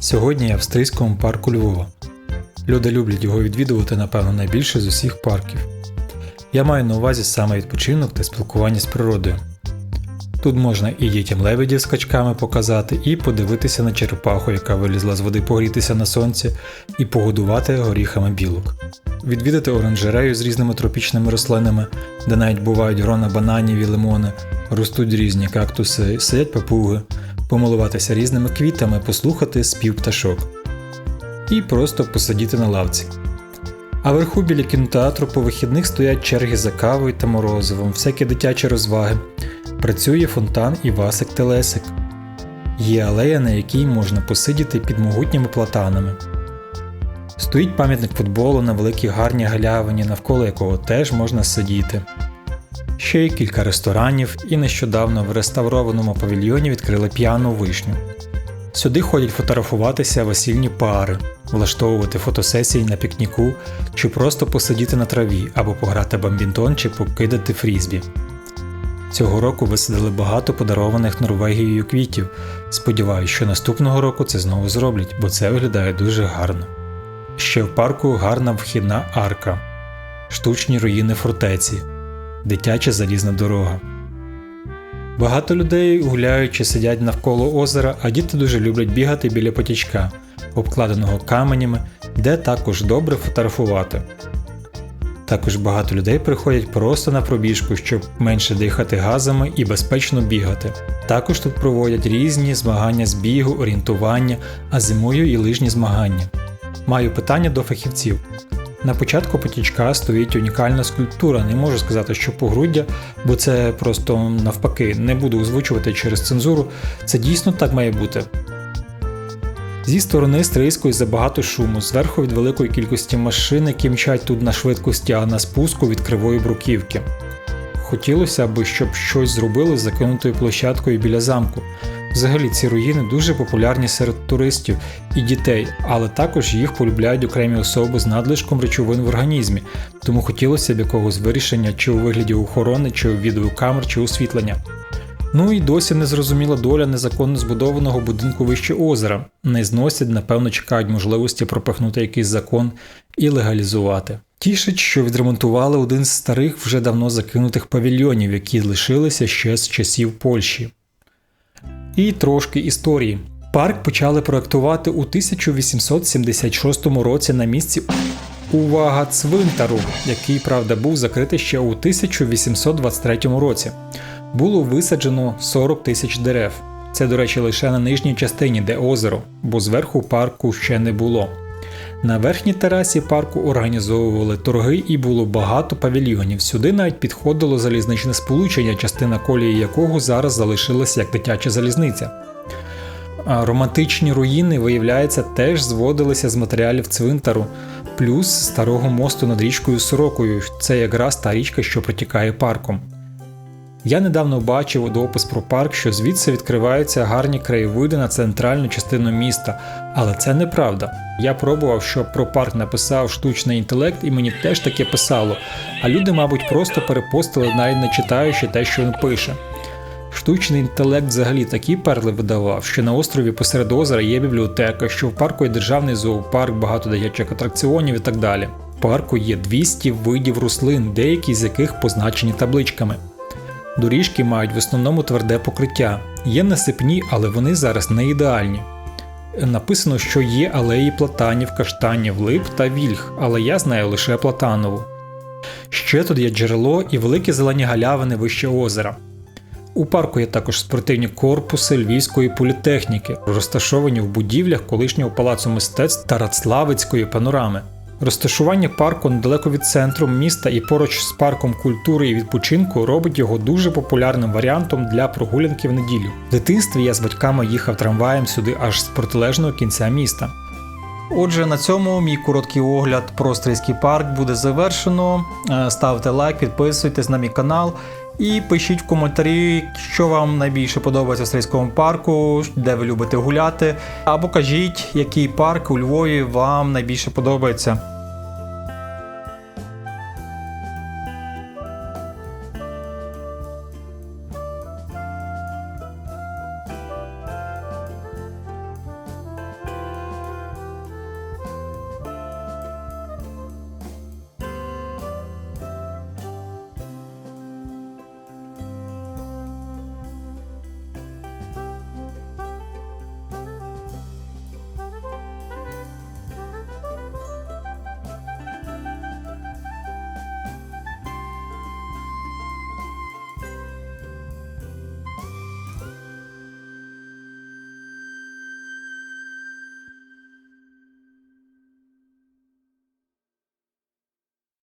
Сьогодні я в Стрийському парку Львова. Люди люблять його відвідувати, напевно, найбільше з усіх парків. Я маю на увазі саме відпочинок та спілкування з природою. Тут можна і дітям лебедів з качками показати, і подивитися на черепаху, яка вилізла з води погрітися на сонці, і погодувати горіхами білок. Відвідати оранжерею з різними тропічними рослинами, де навіть бувають грона бананів і лимони, ростуть різні кактуси, сидять папуги, помилуватися різними квітами, послухати спів пташок. І просто посидіти на лавці. А вверху біля кінотеатру по вихідних стоять черги за кавою та морозивом, всякі дитячі розваги. Працює фонтан і Васик Телесик. Є алея, на якій можна посидіти під могутніми платанами. Стоїть пам'ятник футболу на великій гарній галявині, навколо якого теж можна сидіти. Ще й кілька ресторанів, і нещодавно в реставрованому павільйоні відкрили п'яну вишню. Сюди ходять фотографуватися весільні пари, влаштовувати фотосесії на пікніку, чи просто посидіти на траві або пограти бамбінтон чи покидати фрізбі. Цього року висадили багато подарованих Норвегією квітів. Сподіваюсь, що наступного року це знову зроблять, бо це виглядає дуже гарно. Ще в парку гарна вхідна арка, штучні руїни фортеці, дитяча залізна дорога. Багато людей гуляючи сидять навколо озера, а діти дуже люблять бігати біля потічка, обкладеного каменями, де також добре фотографувати. Також багато людей приходять просто на пробіжку, щоб менше дихати газами і безпечно бігати. Також тут проводять різні змагання з бігу, орієнтування, а зимою і лижні змагання. Маю питання до фахівців. На початку потічка стоїть унікальна скульптура, не можу сказати, що погруддя, бо це просто навпаки, не буду озвучувати через цензуру. Це дійсно так має бути. Зі сторони Стрийської забагато шуму, зверху від великої кількості машин, які мчать тут на швидкості, а на спуску від кривої бруківки. Хотілося б, щоб щось зробили з закинутою площадкою біля замку. Взагалі ці руїни дуже популярні серед туристів і дітей, але також їх полюбляють окремі особи з надлишком речовин в організмі, тому хотілося б якогось вирішення чи у вигляді охорони, чи у відеокамер, чи освітлення. Ну і досі не зрозуміла доля незаконно збудованого будинку вище озера. Не зносять, напевно, чекають можливості пропихнути якийсь закон і легалізувати. Тішить, що відремонтували один з старих вже давно закинутих павільйонів, які лишилися ще з часів Польщі. І трошки історії. Парк почали проектувати у 1876 році на місці увага цвинтару, який, правда, був закритий ще у 1823 році. Було висаджено 40 тисяч дерев. Це, до речі, лише на нижній частині, де озеро, бо зверху парку ще не було. На верхній терасі парку організовували торги і було багато павільйонів. Сюди навіть підходило залізничне сполучення, частина колії якого зараз залишилася як дитяча залізниця. А романтичні руїни, виявляється, теж зводилися з матеріалів цвинтару, плюс старого мосту над річкою Сорокою. Це якраз та річка, що протікає парком. Я недавно бачив допис про парк, що звідси відкриваються гарні краєвиди на центральну частину міста, але це неправда. Я пробував, що про парк написав штучний інтелект, і мені теж таке писало, а люди, мабуть, просто перепостили, навіть не читаючи те, що він пише. Штучний інтелект взагалі такі перли видавав, що на острові посеред озера є бібліотека, що в парку є державний зоопарк, багато дитячих атракціонів і так далі. В парку є 200 видів рослин, деякі з яких позначені табличками. Доріжки мають в основному тверде покриття. Є насипні, але вони зараз не ідеальні. Написано, що є алеї платанів, каштанів, лип та вільх, але я знаю лише платанову. Ще тут є джерело і великі зелені галявини вище озера. У парку є також спортивні корпуси Львівської політехніки, розташовані в будівлях колишнього палацу мистецтв та Рацлавицької панорами. Розташування парку недалеко від центру міста і поруч з парком культури і відпочинку робить його дуже популярним варіантом для прогулянки в неділю. В дитинстві я з батьками їхав трамваєм сюди аж з протилежного кінця міста. Отже, на цьому мій короткий огляд про Стрийський парк буде завершено. Е, Ставте лайк, підписуйтесь на мій канал і пишіть в коментарі, що вам найбільше подобається в Стрийському парку, де ви любите гуляти. Або кажіть, який парк у Львові вам найбільше подобається.